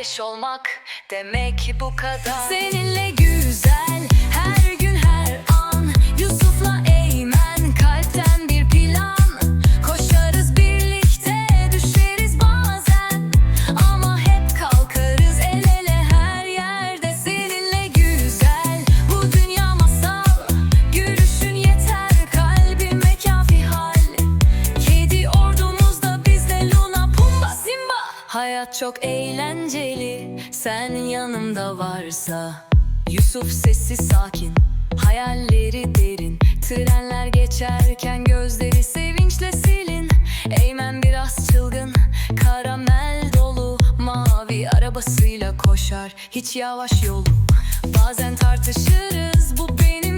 kardeş olmak demek bu kadar. Seninle güzel. Hayat çok eğlenceli. Sen yanımda varsa Yusuf sessiz sakin hayalleri derin. Trenler geçerken gözleri sevinçle silin. Eymen biraz çılgın karamel dolu. Mavi arabasıyla koşar hiç yavaş yolu. Bazen tartışırız bu benim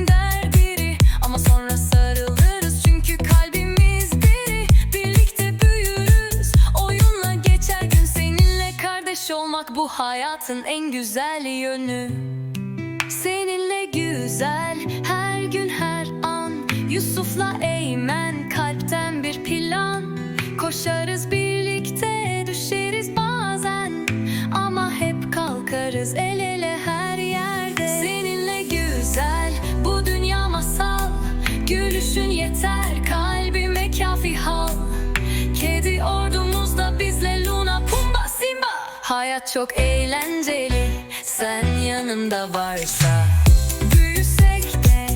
olmak bu hayatın en güzel yönü. Seninle güzel her gün her an. Yusuf'la Eymen kalpten bir plan. Koşarız birlikte düşeriz bazen. Ama hep kalkarız el ele her yerde Hayat çok eğlenceli sen yanımda varsa. Büyüsek de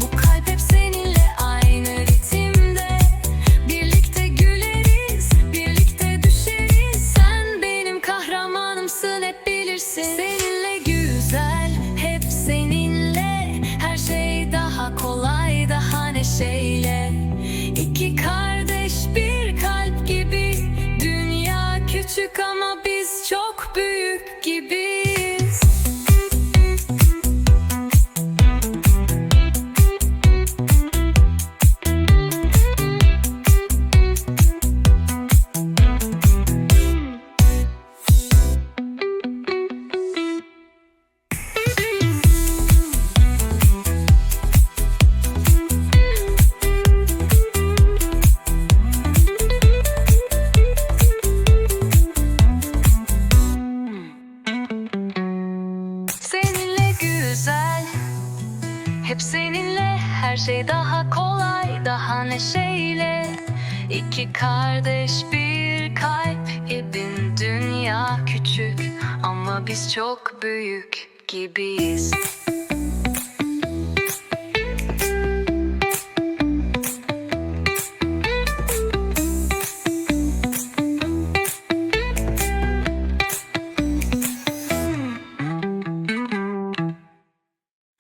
Bu kalp hep seninle aynı ritimde. Birlikte güleriz birlikte düşeriz. Sen benim kahramanımsın hep Seninle güzel hep seninle. Her şey daha kolay daha neşeyle. İki kardeş Hep seninle her şey daha kolay Daha neşeyle. İki kardeş bir kalp Ibin dünya küçük. Ama biz çok büyük gibiyiz